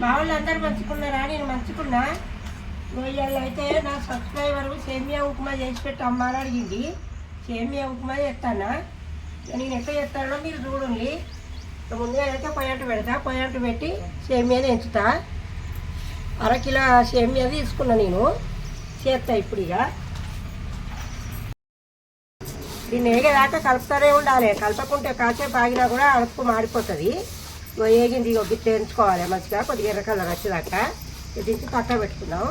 మా వాళ్ళు అందరు మంచుకున్నారా? నేను మంచుకున్నా. ఇవాళ అయితే నా సబ్స్క్రైబర్ సేమియా ఉప్మా చేసి పెట్టి అమ్మ అడిగింది. సేమియా ఉప్మా చేస్తానా? నేను ఎట్లా చేస్తానో మీరు చూడండి. ముందుగా అయితే పొయ్యంటు పెడతా. పొయ్యంటు పెట్టి సేమియాని ఎంచుతా అరకిలో సేమియా తీసుకున్నా నేను. చేస్తా ఇప్పుడు ఇక. దీన్ని వేగేదాకా కలుపుతానే ఉండాలి. కలపకుంటే కాసేపు ఆగినా కూడా అడుపు మాడిపోతుంది. వేగింది ఏగింది ఇగో ఎంచుకోవాలి. మంచిగా కొద్దిగా ఎర్ర కలర్ వచ్చేదాకా దించి పక్క పెట్టుకుందాం.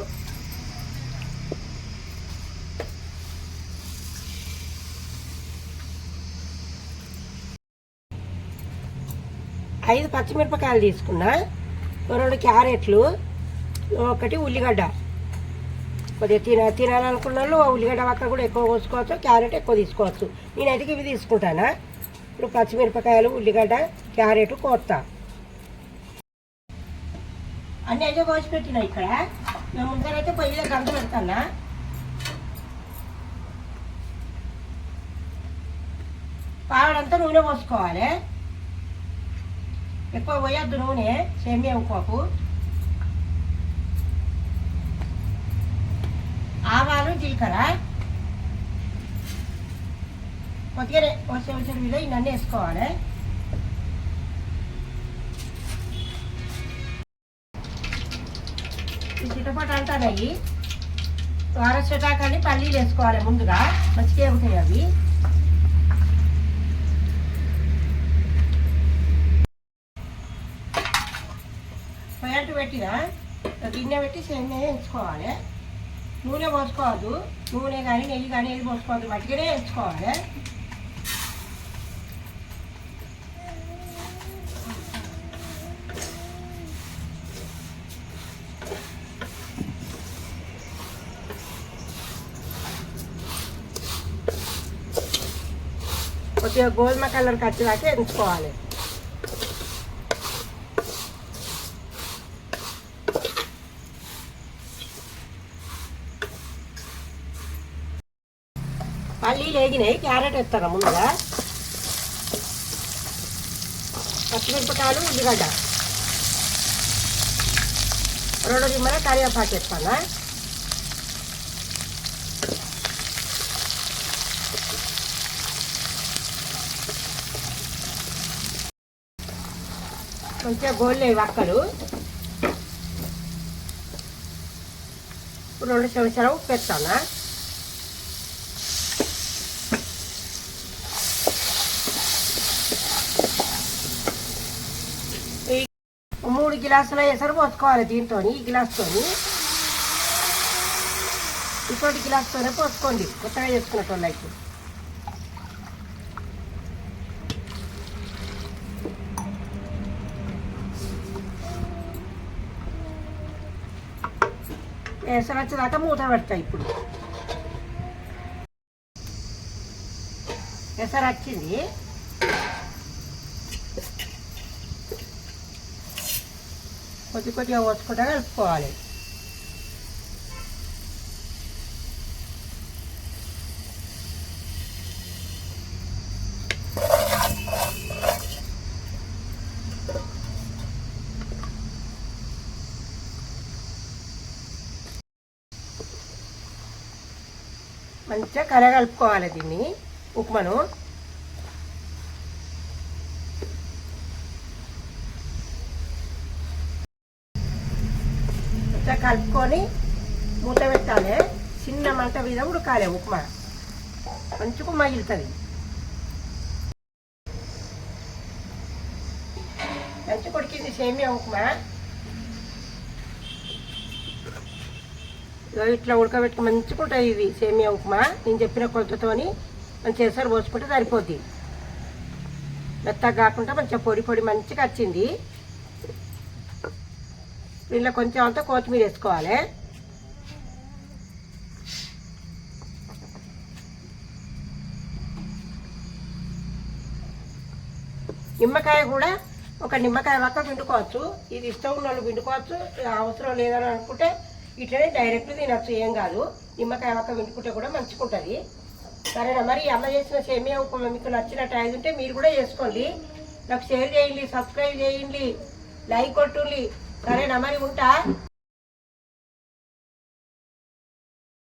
ఐదు పచ్చిమిరపకాయలు తీసుకున్నా. రెండు క్యారెట్లు ఒకటి ఉల్లిగడ్డ. కొద్దిగా తిన తినాలనుకున్న వాళ్ళు ఉల్లిగడ్డ పక్క కూడా ఎక్కువ కోసుకోవచ్చు క్యారెట్ ఎక్కువ తీసుకోవచ్చు. నేనైతే ఇవి తీసుకుంటానా? ఇప్పుడు పచ్చిమిరపకాయలు ఉల్లిగడ్డ క్యారెట్ కోస్తా అన్నీ అయితే కోసి పెట్టినా ఇక్కడ. మేము ముందరైతే పొయ్యిలో గంట పెడతానా? పావడంతా నూనె పోసుకోవాలి. ఎక్కువ పోయొద్దు నూనె సేమియా ఉప్మాకు ఆవాలు జీలకర్ర. కొద్దిగా వచ్చే వచ్చే వీళ్ళు ఇవన్నీ వేసుకోవాలి. చిటపట అంటానయ్యి. వారచటాకాన్ని పల్లీలు వేసుకోవాలి ముందుగా. మంచిగా ఉంటాయి అవి. పాయింట్ పెట్టిన గిన్నె పెట్టి సేమియా వేసుకోవాలి నూనె పోసుకోవద్దు. నూనె కానీ నెయ్యి కానీ ఏది పోసుకోవద్దు. మట్టిగానే వేసుకోవాలి కొద్దిగా గోధుమ కలర్ వచ్చేదాకా ఎంచుకోవాలి. పల్లీలు వేగినాయి క్యారెట్ వేస్తాను ముందుగా? పచ్చిమిరపకాయలు ఉల్లిగడ్డ. రెండు నిమ్మల కరివేపాకు వేస్తాను? కొంచెం గోళ్ళు వక్కలు రెండు సంవత్సరం ఉప్పు వేస్తాను? మూడు గిలాసుల ఎసరు పోసుకోవాలి దీంతో ఈ గిలాస్తో ఇంకోటి గిలాస్తోనే పోసుకోండి. కొత్తగా చేసుకున్నట్టు వాళ్ళకి ఎసరు వచ్చేదాకా మూత పెడతాయి ఇప్పుడు. ఎసరు వచ్చింది? కొద్ది కొద్దిగా పోసుకుంటా కలుపుకోవాలి. మంచిగా కలగలుపుకోవాలి దీన్ని. ఉప్మాను. మంచిగా కలుపుకొని మూత పెట్టాలి. చిన్న మంట మీద ఉడకాలి ఉప్మా. మంచిగా మగిలుతుంది మంచి కొడికింది సేమియా ఉప్మా. ఇట్లా ఉడకబెట్టుకు మంచిగా ఉంటుంది ఇది సేమియా ఉప్మా నేను చెప్పిన కొలతతోని మంచి చేసారు పోసుకుంటే సరిపోద్ది. మెత్తగా కాకుండా మంచిగా పొడి పొడి మంచిగా వచ్చింది. దీనిలో కొంచెం అంతా కొత్తిమీర వేసుకోవాలి. నిమ్మకాయ కూడా ఒక నిమ్మకాయ వక్క పిండుకోవచ్చు. ఇది ఇష్టం ఉన్న వాళ్ళు పిండుకోవచ్చు. అవసరం లేదని అనుకుంటే ఇట్లనే డైరెక్ట్ తినచ్చు ఏం కాదు. నిమ్మకాయ వక్క వింటుకుంటే కూడా మంచుకుంటుంది సరేనా? మరి అమ్మ చేసిన సేమియా ఉప్మా మీకు నచ్చినట్టు అయి ఉంటే మీరు కూడా చేసుకోండి. నాకు షేర్ చేయండి సబ్స్క్రైబ్ చేయండి లైక్ కొట్టుండి. సరేనా? మరి ఉంటా?